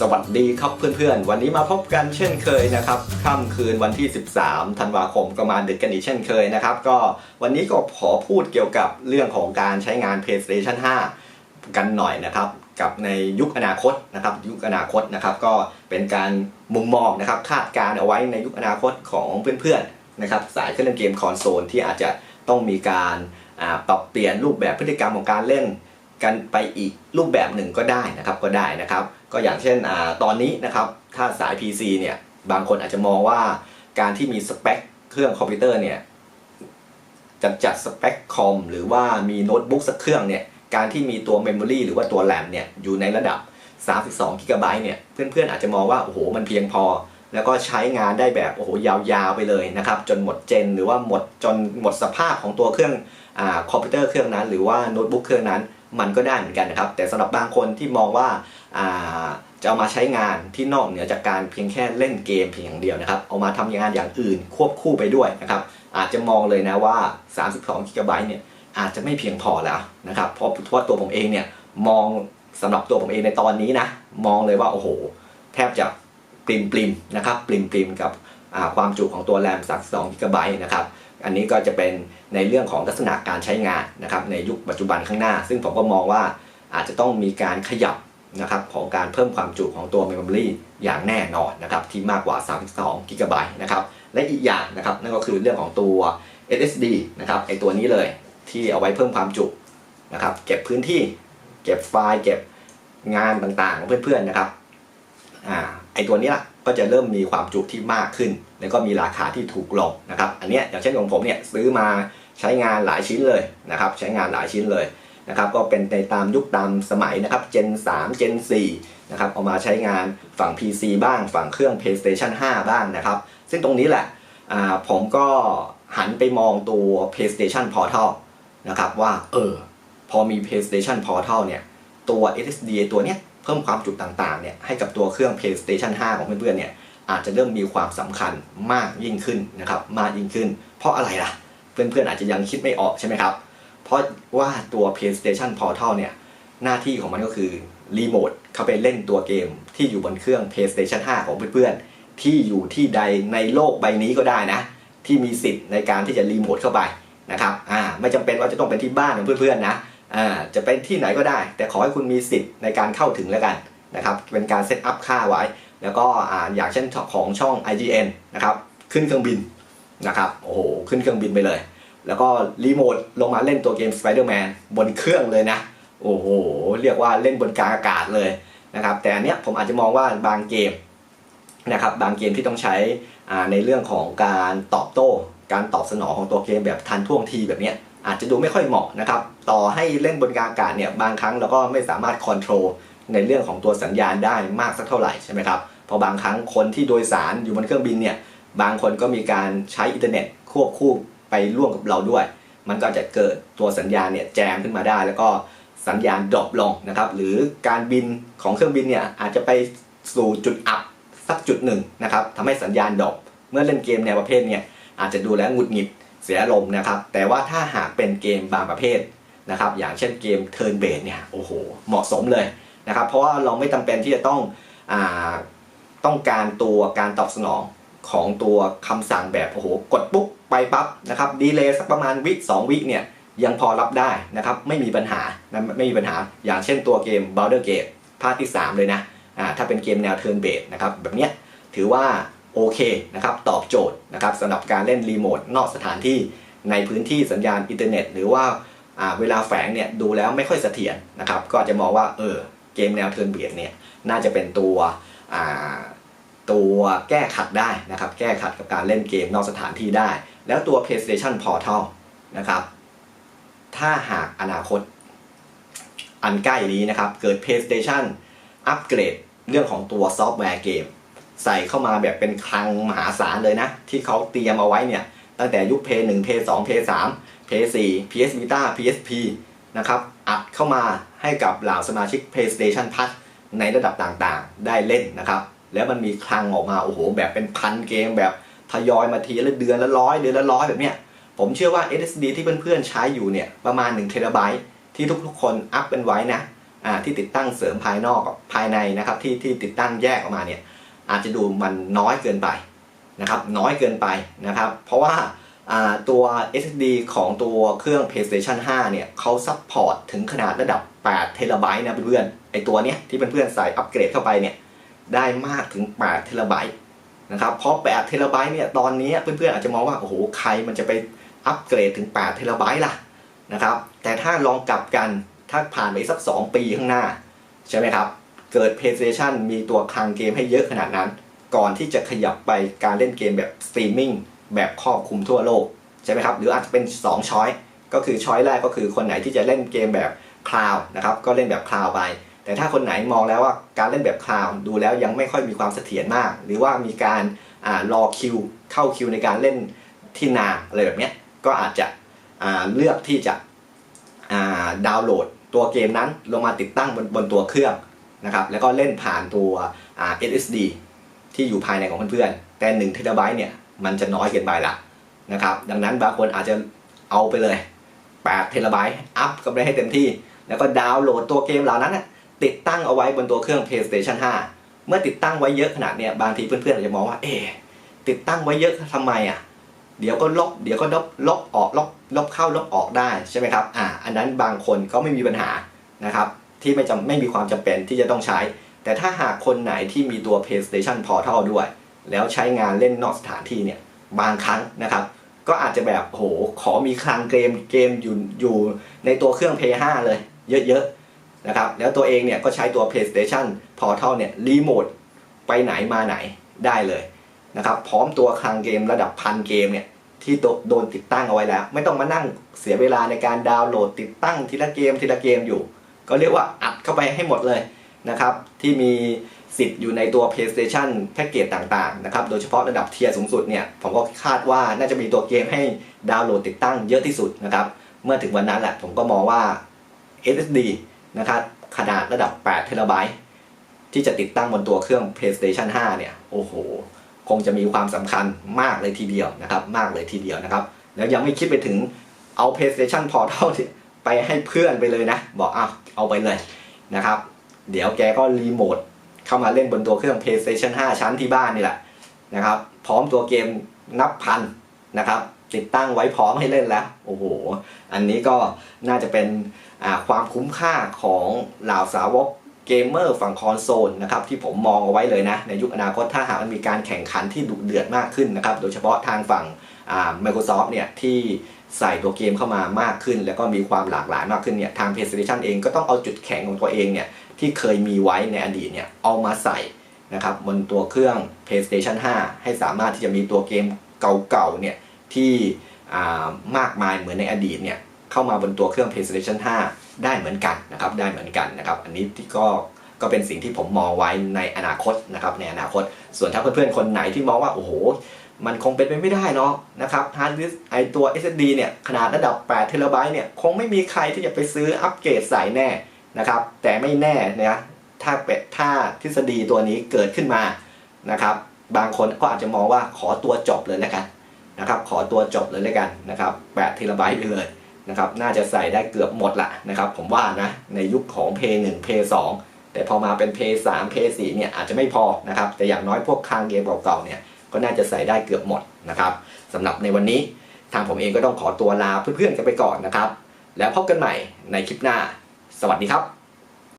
สวัสดีครับเพื่อนๆ วันนี้มาพบกันเช่นเคยนะครับค่ำคืนวันที่ 13 ธันวาคมก็มาณดึกกันอีกเช่นเคยนะครับ ก็วันนี้ก็ขอพูดเกี่ยวกับเรื่องของการใช้งาน PlayStation 5 กันหน่อยนะครับ กับในยุคอนาคตนะครับ ยุคอนาคตนะครับ ก็เป็นการมุมมองนะครับคาดการเอาไว้ในยุคอนาคตของเพื่อนๆนะครับสายเครื่องเล่นเกมคอนโซลที่อาจจะต้องมีการปรับเปลี่ยนรูปแบบพฤติกรรมของการเล่น กันไปอีกรูปแบบหนึ่งก็ได้นะครับก็ได้นะครับ ก็อย่างเช่นอตอนนี้นะครับถ้าสาย PC เนี่ยบางคนอาจจะมองว่าการที่มีสเปคเครื่องคอมพิวเตอร์เนี่ยจัดจัดสเปคคอมหรือว่ามีโน้ตบุ๊กสักเครื่องเนี่ยการที่มีตัวเมมโมรีหรือว่าตัวแรมเนี่ยอยู่ในระดับ 32 g b เนี่ยเพื่อนๆอาจจะมองว่าโอ้โหมันเพียงพอ แล้วก็ใช้งานได้แบบโอ้โหยาวๆไปเลยนะครับจนหมดเจน หรือว่าหมดจนหมดสภาพของตัวเครื่องอคอมพิวเตอร์เครื่องนั้น หรือว่าโน้ตบุ๊กเครื่องนั้น มันก็ได้เหมือนกันนะครับ แต่สำหรับบางคนที่มองว่าาจะเอามาใช้งานที่นอกเหนือจากการเพียงแค่เล่นเกมเพียงอย่างเดียวนะครับ เอามาทำงานอย่างอื่นควบคู่ไปด้วยนะครับ อาจจะมองเลยนะว่า 32 g b เนี่ยอาจจะไม่เพียงพอแล้วนะครับ เพราะว่าตัวผมเองเนี่ยมองสำหรับตัวผมเองในตอนนี้นะ มองเลยว่าโอ้โห แทบจะปริมปริมนะครับปริมปริมกับความจุของตัวแรม32 g b นะครับ อันนี้ก็จะเป็นในเรื่องของลักษณะการใช้งานนะครับในยุคปัจจุบันข้างหน้า ซึ่งผมก็มองว่าอาจจะต้องมีการขยับนะครับของการเพิ่มความจุของตัว Memory อย่างแน่นอนนะครับที่มากกว่า 32 g b นะครับและอีกอย่างนะครับนั่นก็คือเรื่องของตัว SSD นะครับไอตัวนี้เลยที่เอาไว้เพิ่มความจุนะครับเก็บพื้นที่เก็บไฟล์เก็บงานต่างๆของเพื่อนๆนะครับอ่า ไอตัวนี้ละก็จะเริ่มมีความจุที่มากขึ้น แล้วก็มีราคาที่ถูกลงนะครับ อันเนี้ยอย่างเช่นของผมเนี่ยซื้อมาใช้งานหลายชิ้นเลยนะครับ ใช้งานหลายชิ้นเลยนะครับก็เป็นในตามยุคตามสมัยนะครับ Gen 3 Gen 4นะครับเอามาใช้งานฝั่ง PC บ้างฝั่งเครื่อง PlayStation 5 บ้างนะครับ ซึ่งตรงนี้แหละผมก็หันไปมองตัว PlayStation Portal นะครับว่าเออพอมี PlayStation Portal เนี่ยตัว SSD ตัวเนี้ย เพิ่มความจุต่างๆเนี่ยให้กับตัวเครื่อง PlayStation 5 ของเพื่อนๆเนี่ยอาจจะเริ่มมีความสำคัญมากยิ่งขึ้นนะครับมากยิ่งขึ้น เพราะอะไรล่ะ เพื่อนๆอาจจะยังคิดไม่ออกใช่ไหมครับ เพราะว่าตัว PlayStation Portal เนี่ยหน้าที่ของมันก็คือรีโมทเข้าไปเล่นตัวเกมที่อยู่บนเครื่อง PlayStation 5 ของเพื่อนๆ ที่อยู่ที่ใดในโลกใบนี้ก็ได้นะ ที่มีสิทธิ์ในการที่จะรีโมทเข้าไปนะครับอ่าไม่จำเป็นว่าจะต้องเป็นที่บ้านของเพื่อนๆนะ อ่าจะเป็นที่ไหนก็ได้ แต่ขอให้คุณมีสิทธิ์ในการเข้าถึงแล้วกันนะครับเป็นการเซตอัพค่าไว้ แล้วก็อ่าอย่างเช่นของช่อง IGN นะครับขึ้นเครื่องบินนะครับโอ้โหขึ้นเครื่องบินไปเลย แล้วก็รีโมทลงมาเล่นตัวเกม Spider-Man บนเครื่องเลยนะโอ้โหเรียกว่าเล่นบนกลางอากาศเลยนะครับแต่อันเนี้ยผมอาจจะมองว่าบางเกมนะครับบางเกมที่ต้องใช้ในเรื่องของการตอบโต้ การตอบสนองของตัวเกมแบบทันท่วงทีแบบนี้อาจจะดูไม่ค่อยเหมาะนะครับ ต่อให้เล่นบนกลางอากาศเนี่ยบางครั้งเราก็ไม่สามารถคอนโทรลในเรื่องของตัวสัญญาณได้มากสักเท่าไหร่ใช่ไหมครับเพราะบางครั้งคนที่โดยสารอยู่บนเครื่องบินเนี่ยบางคนก็มีการใช้อินเทอร์เน็ตควบคู่ไปร่วมกับเราด้วย มันก็จะเกิดตัวสัญญาณเนี่ยแจมขึ้นมาได้ แล้วก็สัญญาณดรอปลงนะครับ หรือการบินของเครื่องบินเนี่ยอาจจะไปสู่จุดอับสักจุดหนึ่งนะครับทำให้สัญญาณดรอปเมื่อเล่นเกมแนวประเภทเนี่ย อาจจะดูแล้วหงุดหงิดเสียอารมณ์นะครับ แต่ว่าถ้าหากเป็นเกมบางประเภทนะครับ อย่างเช่นเกม Turn Based เนี่ย โอ้โห เหมาะสมเลยนะครับ เพราะว่าเราไม่จำเป็นที่จะต้องอต้องการตัวการตอบสนองของตัวคำสั่งแบบ โอ้โห กดปุ๊บไปปั๊บนะครับ ดีเลย์สักประมาณวิ2วิเนี่ย ยังพอรับได้นะครับ ไม่มีปัญหานะไม่มีปัญหา อย่างเช่นตัวเกม Baldur's Gate ภาคที่ 3 เลยนะ อ่า ถ้าเป็นเกมแนว Turn Based นะครับ แบบเนี้ย ถือว่า โอเคนะครับตอบโจทย์นะครับสำหรับการเล่นรีโมทนอกสถานที่ในพื้นที่สัญญาณอินเทอร์เน็ต หรือว่าเวลาแฝงเนี่ยดูแล้วไม่ค่อยเสถียรนะครับก็จะมองว่าเออเกมแนวเทิร์นเบียดเนี่ยน่าจะเป็นตัวตัวแก้ขัดได้นะครับแก้ขัดกับการเล่นเกมนอกสถานที่ได้ แล้วตัว PlayStation Portal นะครับถ้าหากอนาคตอันใกล้นี้นะครับเกิด PlayStation อัปเกรดเรื่องของตัวซอฟต์แวร์เกม ใส่เข้ามาแบบเป็นคลังมหาศาลเลยนะ ที่เขาเตรียมเอาไว้เนี่ย ตั้งแต่ยุค p 1 p 2 p 3 p 4 PS Vita PSP นะครับ อัดเข้ามาให้กับเหล่าสมาชิก PlayStation Plus ในระดับต่างๆ ได้เล่นนะครับ แล้วมันมีคลังออกมาโอ้โห แบบเป็นพันเกมแบบทยอยมาทีละเดือนละร้อยเดือนละร้อยแบบเนี้ยผมเชื่อว่า SSD ที่เพื่อนๆใช้อยู่เนี่ยประมาณ1เทราไบต์ที่ทุกๆ คนอัพเป็นไว้นะอ่าที่ติดตั้งเสริมภายนอกภายในนะครับที่ที่ติดตั้งแยกออกมาเนี่ย อาจจะดูมันน้อยเกินไปนะครับน้อยเกินไปนะครับ เพราะว่าตัว SSD ของตัวเครื่อง PlayStation 5 เนี่ยเขาซัพพอร์ตถึงขนาดระดับ8เทราไบต์นะเพื่อนๆไอตัวเนี้ยที่เพื่อนๆใส่อัปเกรดเข้าไปเนี่ยได้มากถึง8เทราไบต์นะครับเพราะ8เทราไบต์เนี่ยตอนนี้เพื่อนๆอาจจะมองว่าโอ้โหใครมันจะไปอัปเกรดถึง8เทราไบต์ล่ะนะครับแต่ถ้าลองกลับกันถ้าผ่านไปสัก 2 ปีข้างหน้าใช่ไหมครับ เกิด PlayStation มีตัวคลังเกมให้เยอะขนาดนั้น ก่อนที่จะขยับไปการเล่นเกมแบบสตรีมมิ่งแบบครอบคลุมทั่วโลก ใช่ไหมครับ หรืออาจจะเป็น 2 ช้อยก็คือช้อยแรกก็คือคนไหนที่จะเล่นเกมแบบคลาวนะครับก็เล่นแบบคลาวไป แต่ถ้าคนไหนมองแล้วว่าการเล่นแบบคลาวดูแล้วยังไม่ค่อยมีความเสถียรมาก หรือว่ามีการรอคิวเข้าคิวในการเล่นที่นานอะไรแบบนี้ก็อาจจะเลือกที่จะดาวน์โหลดตัวเกมนั้นลงมาติดตั้งบนบนตัวเครื่อง นะครับแล้วก็เล่นผ่านตัว SSD ที่อยู่ภายในของเพื่อนๆ แต่1เทราไบต์เนี่ยมันจะน้อยเกินไปละนะครับดังนั้นบางคนอาจจะเอาไปเลย8เทราไบต์อัพก็ไปให้เต็มที่ แล้วก็ดาวน์โหลดตัวเกมเหล่านั้น ติดตั้งเอาไว้บนตัวเครื่อง PlayStation 5 เมื่อติดตั้งไว้เยอะขนาดเนี้ยบางทีเพื่อนๆอาจจะมองว่าเอ๊ะติดตั้งไว้เยอะทำไมอะเดี๋ยวก็ลบเดี๋ยวก็ลบลบออกลบลบเข้าลบออกได้ใช่ไหมครับอ่าอันนั้นบางคนก็ไม่มีปัญหานะครับ ที่ไม่จำไม่มีความจำเป็นที่จะต้องใช้ แต่ถ้าหากคนไหนที่มีตัว PlayStation Portal ด้วย แล้วใช้งานเล่นนอกสถานที่เนี่ยบางครั้งนะครับ ก็อาจจะแบบโหขอมีคลังเกมเกมอยู่อยู่ในตัวเครื่อง Play 5เลย เยอะๆนะครับแล้วตัวเองเนี่ยก็ใช้ตัว PlayStation Portal เนี่ยรีโมทไปไหนมาไหนได้เลยนะครับพร้อมตัวคลังเกมระดับพันเกมเนี่ยที่โดนติดตั้งเอาไว้แล้ว ไม่ต้องมานั่งเสียเวลาในการดาวน์โหลดติดตั้งทีละเกมทีละเกมอยู่ ก็เรียกว่าอัดเข้าไปให้หมดเลยนะครับที่มีสิทธิ์อยู่ในตัว PlayStation แพ็กเกจต่างๆนะครับโดยเฉพาะระดับเทียร์สูงสุดเนี่ยผมก็คาดว่าน่าจะมีตัวเกมให้ดาวน์โหลดติดตั้งเยอะที่สุดนะครับเมื่อถึงวันนั้นแหละผมก็มองว่า SSD นะครับขนาดระดับ8เทราไบต์ที่จะติดตั้งบนตัวเครื่อง PlayStation 5 เนี่ยโอ้โห คงจะมีความสำคัญมากเลยทีเดียวนะครับมากเลยทีเดียวนะครับแล้วยังไม่คิดไปถึงเอา PlayStation Portal เนี่ย ไปให้เพื่อนไปเลยนะ บอกอะเอาไปเลยนะครับ เดี๋ยวแกก็รีโมทเข้ามาเล่นบนตัวเครื่อง PlayStation 5 ชั้นที่บ้านนี่แหละนะครับ พร้อมตัวเกมนับพันนะครับ ติดตั้งไว้พร้อมให้เล่นแล้ว โอ้โห อันนี้ก็น่าจะเป็นความคุ้มค่าของเหล่าสาวกเกมเมอร์ฝั่งคอนโซลนะครับที่ผมมองเอาไว้เลยนะ ในยุคอนาคตถ้าหากมันมีการแข่งขันที่ดุเดือดมากขึ้นนะครับ โดยเฉพาะทางฝั่ง Microsoft เนี่ยที่ใส่ตัวเกมเข้ามามากขึ้น แล้วก็มีความหลากหลายมากขึ้นเนี่ยทาง PlayStation เองก็ต้องเอาจุดแข็งของตัวเองเนี่ยที่เคยมีไว้ในอดีตเนี่ยเอามาใส่นะครับบนตัวเครื่อง PlayStation 5 ให้สามารถที่จะมีตัวเกมเก่าๆเนี่ยที่อ่ามากมายเหมือนในอดีตเนี่ยเข้ามาบนตัวเครื่อง PlayStation 5 ได้เหมือนกันนะครับได้เหมือนกันนะครับอันนี้ที่ก็ก็เป็นสิ่งที่ผมมองไว้ในอนาคตนะครับในอนาคต ส่วนถ้าเพื่อนๆคนไหนที่มองว่าโอ้โห มันคงเป็นไปไม่ได้เนาะนะครับฮาร์ดดิสไอตัว SSD เนี่ยขนาดระดับ8เทราไบต์เนี่ยคงไม่มีใครที่จะไปซื้ออัปเกรดใส่แน่นะครับ แต่ไม่แน่นะถ้าเป็ดถ้าทฤษฎีตัวนี้เกิดขึ้นมานะครับ บางคนก็อาจจะมองว่าขอตัวจบเลยแล้วกันนะครับ ขอตัวจบเลยแล้วกันนะครับ8เทราไบต์ไปเลยนะครับ น่าจะใส่ได้เกือบหมดละนะครับ ผมว่านะในยุคของ p 1 p 2แต่พอมาเป็น p 3 p 4เนี่ยอาจจะไม่พอนะครับ แต่อย่างน้อยพวกคลังเกมเก่าๆเนี่ย ก็น่าจะใส่ได้เกือบหมดนะครับสำหรับในวันนี้ทางผมเองก็ต้องขอตัวลาเพื่อนๆกันไปก่อนนะครับ แล้วพบกันใหม่ในคลิปหน้า สวัสดีครับ